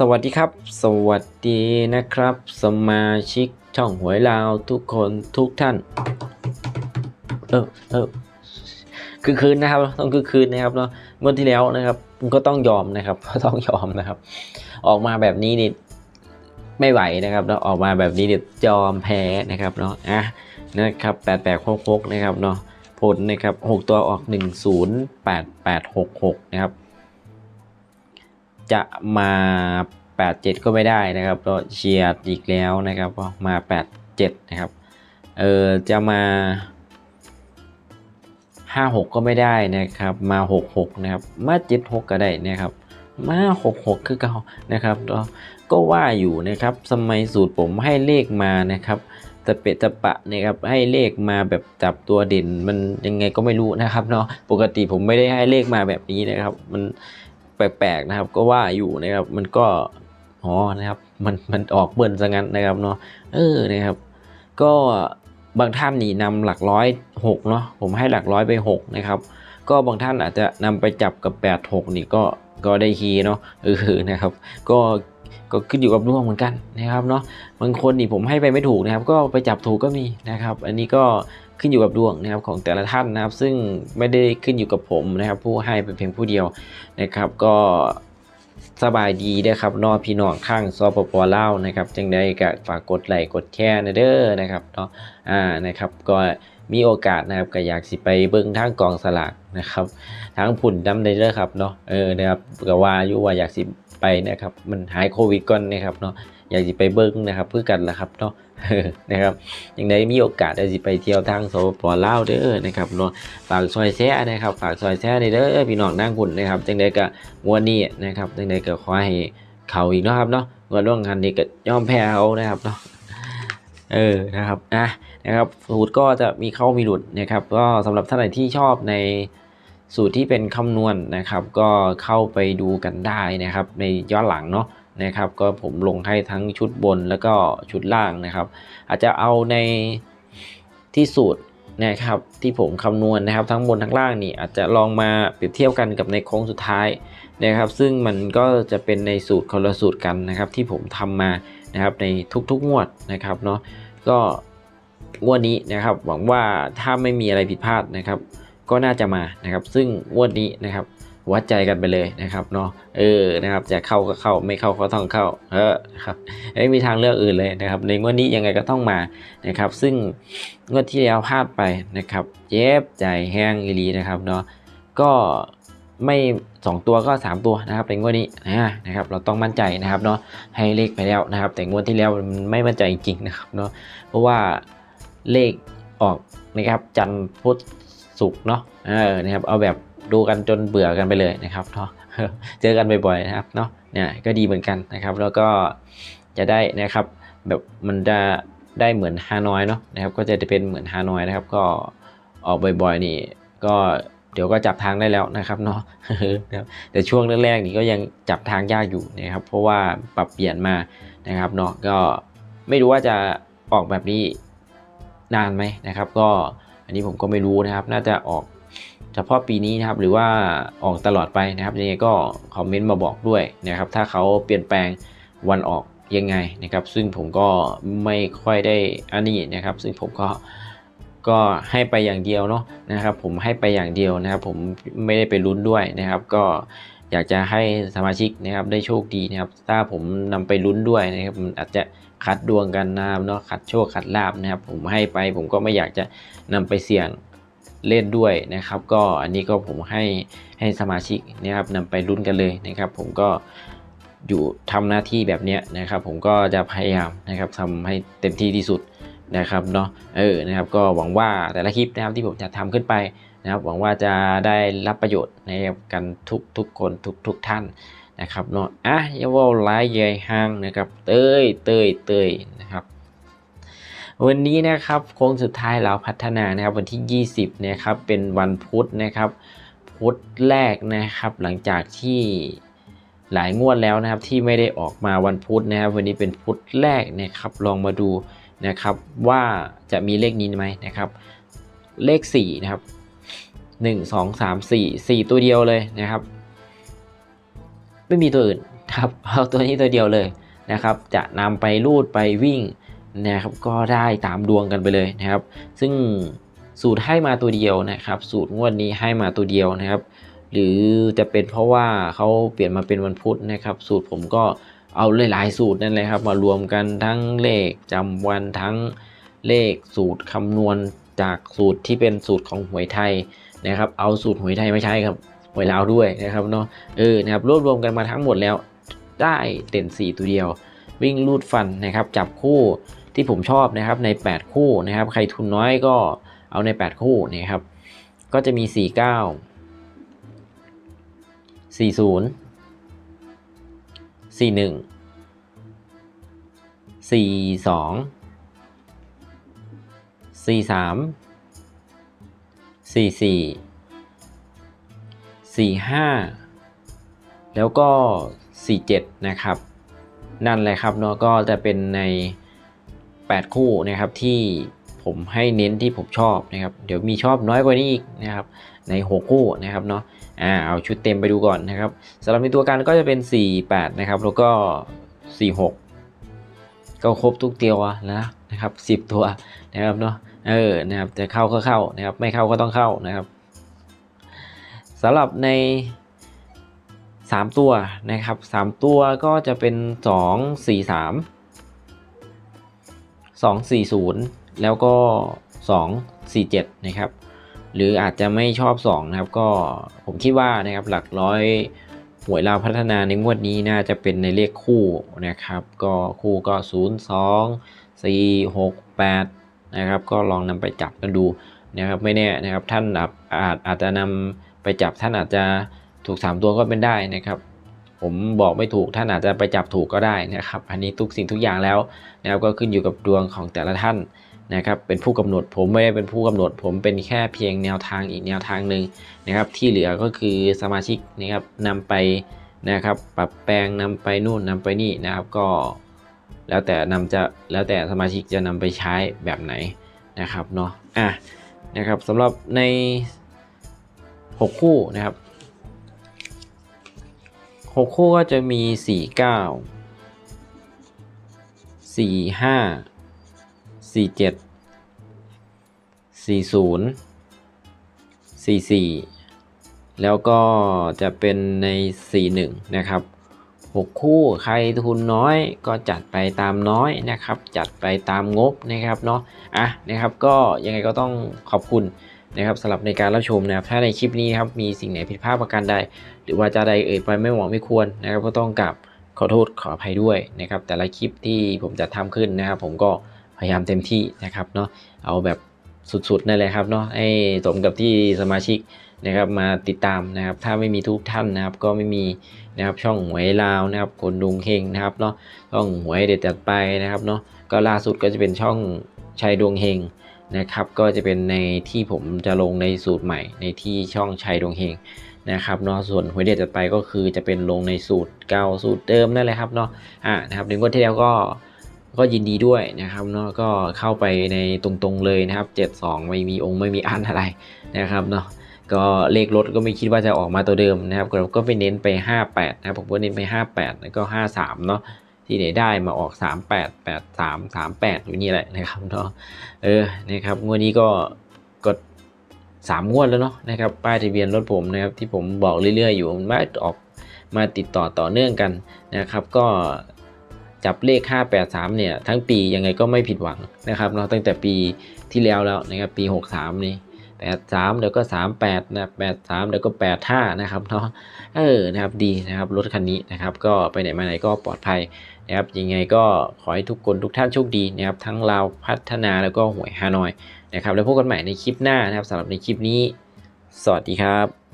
สวัสดีครับ สวัสดีนะครับ สมาชิกช่องหวยลาวทุกคนทุกท่าน เออเออคือคืนนะครับ ต้องคือคืนนะครับเนาะเมื่อที่แล้วนะครับก็ต้องยอมนะครับก็ต้องยอมนะครับ ออกมาแบบนี้นี่ไม่ไหวนะครับเนาะออกมาแบบนี้เนี่ยยอมแพ้นะครับเนาะอะนะครับแปดแปดหกนะครับเนาะผลนะครับหกตัวออกหนึ่งศูนย์แปดแปดหกหกนะครับ จะมา 87 ก็ไม่ได้นะครับก็เชียร์อีกแล้วนะครับก็มา 87 นะครับเออจะมา 56 ก็ไม่ได้นะครับมา 66 นะครับมา 76 ก็ได้นะครับมา 66 คือเก่านะครับก็ว่าอยู่นะครับสมัยสูตรผมให้เลขมานะครับตะเปะตะปะนะครับให้เลขมาแบบจับตัวเด่นมันยังไงก็ไม่รู้นะครับเนาะปกติผมไม่ได้ให้เลขมาแบบนี้นะครับ มัน แปลกๆนะครับก็ว่าอยู่นะครับ มันก็อ๋อนะครับ มันมันออกเบิ้ลซะงั้นนะครับเนาะเออนะครับ ก็บางท่านนี่นำหลักร้อยหกเนาะผมให้หลักร้อยไปหกนะครับ ก็บางท่านอาจจะนำไปจับกับแปดหกนี่ก็ก็ได้คีเนาะเออนะครับ ก็ก็ขึ้นอยู่กับดวงเหมือนกันนะครับเนาะบางคนนี่ผมให้ไปไม่ถูกนะครับ ก็ไปจับถูกก็มีนะครับ อันนี้ก็ ขึ้นอยู่กับดวงนะครับของแต่ละท่านนะครับ ซึ่งไม่ได้ขึ้นอยู่กับผมนะครับ ผู้ให้เป็นเพียงผู้เดียวนะครับ ก็สบายดีนะครับนอพี่น้องข้างซอปปอล่าวนะครับจังได้ก็ฝากกดไลค์กดแชร์นะเด้อนะครับเนาะอ่านะครับก็มีโอกาสนะครับก็อยากสิไปเบิ่งทางกองสลากนะครับทางผุ่นดำได้เลยครับเนาะเออนะครับก็ว่าอยู่ว่าอยากสิไปนะครับมันหายโควิดก่อนนะครับเนาะอยากสิไปเบิ้งนะครับเพื่อกันละครับเนาะ นะครับยังได้มีโอกาสได้สิไปเที่ยวทางโซปอลาวเด้อนะครับเนาะฝากซอยแซ่นะครับ ฝากซอยแซ่ในเด้อพี่น้องนั่งหุ่นนะครับจังไดก็งวดนี้นะครับจังไดก็ขอให้เขาอีกเนาะครับเนาะงวดร่วงคันนี้ก็ยอมแพ้เขานะครับเนาะเออนะครับอะนะครับสูตรก็จะมีเข้ามีหลุดนะครับ ก็สำหรับท่านไหนที่ชอบในสูตรที่เป็นคำนวณนะครับ ก็เข้าไปดูกันได้นะครับ ในย้อนหลังเนาะ นะครับก็ผมลงให้ทั้งชุดบนแล้วก็ชุดล่างนะครับ อาจจะเอาในที่สูตรนะครับที่ผมคำนวณนะครับ ทั้งบนทั้งล่างนี่อาจจะลองมาเปรียบเทียบกันกับในโค้งสุดท้ายนะครับ ซึ่งมันก็จะเป็นในสูตรคนละสูตรกันนะครับ ที่ผมทำมานะครับในทุกๆงวดนะครับเนาะก็งวดนี้นะครับ หวังว่าถ้าไม่มีอะไรผิดพลาดนะครับ ก็น่าจะมานะครับ ซึ่งงวดนี้นะครับ วัดใจกันไปเลยนะครับเนาะเออนะครับจะเข้าก็เข้าไม่เข้าก็ต้องเข้าเออครับไม่มีทางเลือกอื่นเลยนะครับ ในงวดนี้ยังไงก็ต้องมานะครับ ซึ่งงวดที่แล้วพลาดไปนะครับเจ็บใจแห้งอีลีนะครับเนาะก็ไม่ 2 ตัวก็ 3 ตัวนะครับในงวดนี้นะนะครับเราต้องมั่นใจนะครับเนาะให้เลขไปแล้วนะครับ แต่งวดที่แล้วมันไม่มั่นใจจริงนะครับเนาะเพราะว่าเลขออกนะครับจันทร์พุธศุกร์เนาะเออนะครับเอาแบบ ดูกันจนเบื่อกันไปเลยนะครับเนาะเจอกันบ่อยๆนะครับเนาะเนี่ยก็ดีเหมือนกันนะครับ แล้วก็จะได้นะครับแบบมันจะได้เหมือนฮานอยเนาะนะครับ ก็จะเป็นเหมือนฮานอยนะครับ ก็ออกบ่อยๆ นี่ก็เดี๋ยวก็จับทางได้แล้วนะครับเนาะนะครับแต่ช่วงแรกๆนี่ก็ยังจับทางยากอยู่นะครับ เพราะว่าปรับเปลี่ยนมานะครับเนาะก็ไม่รู้ว่าจะออกแบบนี้นานไหมนะครับ ก็อันนี้ผมก็ไม่รู้นะครับ น่าจะออก เฉพาะปีนี้นะครับหรือว่าออกตลอดไปนะครับยังไงก็คอมเมนต์มาบอกด้วยนะครับถ้าเขาเปลี่ยนแปลงวันออกยังไงนะครับ ซึ่งผมก็ไม่ค่อยได้อันนี้นะครับ ซึ่งผมก็ก็ให้ไปอย่างเดียวเนาะนะครับ ผมให้ไปอย่างเดียวนะครับ ผมไม่ได้ไปลุ้นด้วยนะครับ ก็อยากจะให้สมาชิกนะครับได้โชคดีนะครับ ถ้าผมนำไปลุ้นด้วยนะครับมันอาจจะขัดดวงกันนะครับเนาะขัดโชคขัดลาบนะครับ ผมให้ไปผมก็ไม่อยากจะนำไปเสี่ยง เล่นด้วยนะครับ ก็อันนี้ก็ผมให้ให้สมาชิกนะครับนำไปลุ้นกันเลยนะครับ ผมก็อยู่ทำหน้าที่แบบนี้นะครับ ผมก็จะพยายามนะครับทำให้เต็มที่ที่สุดนะครับเนาะเออนะครับก็หวังว่าแต่ละคลิปนะครับที่ผมจะทำขึ้นไปนะครับ หวังว่าจะได้รับประโยชน์ในกันทุกทุกคนทุกทุกท่านนะครับเนาะอะอยาว่าไลายใหญ่ห้างนะครับ เต้ยเต้ยเต้ยนะครับ วันนี้นะครับโค้งสุดท้ายเราพัฒนานะครับวันที่ 20นะครับเป็นวันพุธนะครับ พุธแรกนะครับ หลังจากที่หลายงวดแล้วนะครับที่ไม่ได้ออกมาวันพุธนะครับ วันนี้เป็นพุธแรกนะครับ ลองมาดูนะครับว่าจะมีเลขนี้ไหมนะครับ เลข4นะครับ1 2 3 4 4 ตัวเดียวเลยนะครับ ไม่มีตัวอื่นครับเอาตัวนี้ตัวเดียวเลยนะครับ จะนำไปรูดไปวิ่ง นะครับก็ได้ตามดวงกันไปเลยนะครับ ซึ่งสูตรให้มาตัวเดียวนะครับ สูตรงวดนี้ให้มาตัวเดียวนะครับ หรือจะเป็นเพราะว่าเขาเปลี่ยนมาเป็นวันพุธนะครับ สูตรผมก็เอาหลายๆสูตรนั่นเลยครับ มารวมกันทั้งเลขจำวันทั้งเลขสูตรคำนวณจากสูตรที่เป็นสูตรของหวยไทยนะครับ เอาสูตรหวยไทยไม่ใช่ครับหวยลาวด้วยนะครับเนาะเออนะครับรวบรวมกันมาทั้งหมดแล้วได้เด่น4 ตัวเดียว วิ่งลูดฟันนะครับ จับคู่ ที่ผมชอบนะครับใน 8 คู่นะครับ ใครทุนน้อยก็เอาใน 8 คู่นะครับ ก็จะมี 49 40 41 42 43 44 45 แล้วก็ 47 นะครับ นั่นแหละครับเนาะก็จะเป็นใน 8 คู่นะครับที่ผมให้เน้นที่ผมชอบนะครับ เดี๋ยวมีชอบน้อยกว่านี้อีกนะครับใน 6 คู่นะครับเนาะอ่าเอาชุดเต็มไปดูก่อนนะครับสำหรับในตัวกันก็จะเป็น 4 8 นะครับ แล้วก็ 4 6 ก็ครบทุกเตียวนะนะครับ 10 ตัวนะครับเนาะเออนะครับจะเข้าก็เข้านะครับ ไม่เข้าก็ต้องเข้านะครับสำหรับใน 3 ตัวนะครับ 3 ตัวก็จะเป็น 2 4 3 2 4 0 แล้วก็ 2 4 7 นะครับ หรืออาจจะไม่ชอบ 2 นะครับ ก็ผมคิดว่านะครับหลักร้อยหวยลาวพัฒนาในงวดนี้น่าจะเป็นในเลขคู่นะครับ ก็คู่ก็ 0 2 4 6 8 นะครับ ก็ลองนำไปจับกันดูนะครับไม่แน่นะครับท่านอาจอาจจะนำไปจับท่านอาจจะถูก 3 ตัวก็เป็นได้นะครับ ผมบอกไม่ถูกท่านอาจจะไปจับถูกก็ได้นะครับ อันนี้ทุกสิ่งทุกอย่างแล้วนะครับก็ขึ้นอยู่กับดวงของแต่ละท่านนะครับเป็นผู้กำหนดผมไม่ได้เป็นผู้กำหนด ผมเป็นแค่เพียงแนวทางอีกแนวทางหนึ่งนะครับที่เหลือก็คือสมาชิกนะครับนำไปนะครับปรับแปลงนำไปนู่นนำไปนี่นะครับก็แล้วแต่นำจะแล้วแต่สมาชิกจะนำไปใช้แบบไหนนะครับเนาะอะนะครับสำหรับใน 6 คู่นะครับ 6คู่ก็จะมี4 9 4 5 4 7 4 0 4 4แล้วก็จะเป็นใน 4 1 นะครับ 6 คู่ใครทุนน้อยก็จัดไปตามน้อยนะครับ จัดไปตามงบนะครับเนาะอะนะครับก็ยังไงก็ต้องขอบคุณ นะครับสำหรับในการรับชมนะครับถ้าในคลิปนี้ครับมีสิ่งไหนผิดพลาดประการใด หรือว่าจะใดเอ่ยไปไม่เหมาะไม่ควรนะครับก็ต้องกราบขอโทษขออภัยด้วยนะครับแต่ละคลิปที่ผมจะทำขึ้นนะครับผมก็พยายามเต็มที่นะครับเนาะเอาแบบสุดๆนั่นเลยครับเนาะให้สมกับที่สมาชิกนะครับมาติดตามนะครับถ้าไม่มีทุกท่านนะครับก็ไม่มีนะครับช่องหวยลาวนะครับคนดุงเฮงนะครับเนาะช่องหวยเด็ดจัดไปนะครับเนาะก็ล่าสุดก็จะเป็นช่องชัยดวงเฮง นะครับ ก็จะเป็นในที่ผมจะลงในสูตรใหม่ในที่ช่องชัยดวงเฮงนะครับเนาะส่วนหวยเด็ดจัดไปก็คือจะเป็นลงในสูตรเก่าสูตรเดิมนั่นแหละครับเนาะอ่านะครับในงวดที่แล้วก็ก็ยินดีด้วยนะครับเนาะก็เข้าไปในตรงๆเลยนะครับ 72 ไม่มีองค์ไม่มีอันอะไรนะครับเนาะก็เลขรถก็ไม่คิดว่าจะออกมาตัวเดิมนะครับก็ไปเน้นไป 58 นะครับผมก็เน้นไป 58 แล้วก็ 53 เนาะ ที่ไหนได้มาออก 38 83 38 อยู่นี่แหละนะครับเนาะเออนะครับงวดนี้ก็กด3งวดแล้วเนาะนะครับป้ายทะเบียนรถผมนะครับที่ผมบอกเรื่อยๆ อยู่มันมาออกมาติดต่อต่อเนื่องกันนะครับ ก็จับเลข 583 เนี่ย ทั้งปียังไงก็ไม่ผิดหวังนะครับเนาะตั้งแต่ปีที่แล้วแล้วนะครับปี 63 นี่ แปดสามเดี๋ยวก็สามแปดนะแปดสามเดี๋ยวก็แปดห้านะครับเนาะเออนะครับดีนะครับรถคันนี้นะครับ ก็ไปไหนมาไหนก็ปลอดภัยนะครับยังไงก็ขอให้ทุกคนทุกท่านโชคดีนะครับทั้งลาวพัฒนาแล้วก็หวยฮานอยนะครับแล้วพบกันใหม่ในคลิปหน้านะครับสำหรับในคลิปนี้ สวัสดีครับ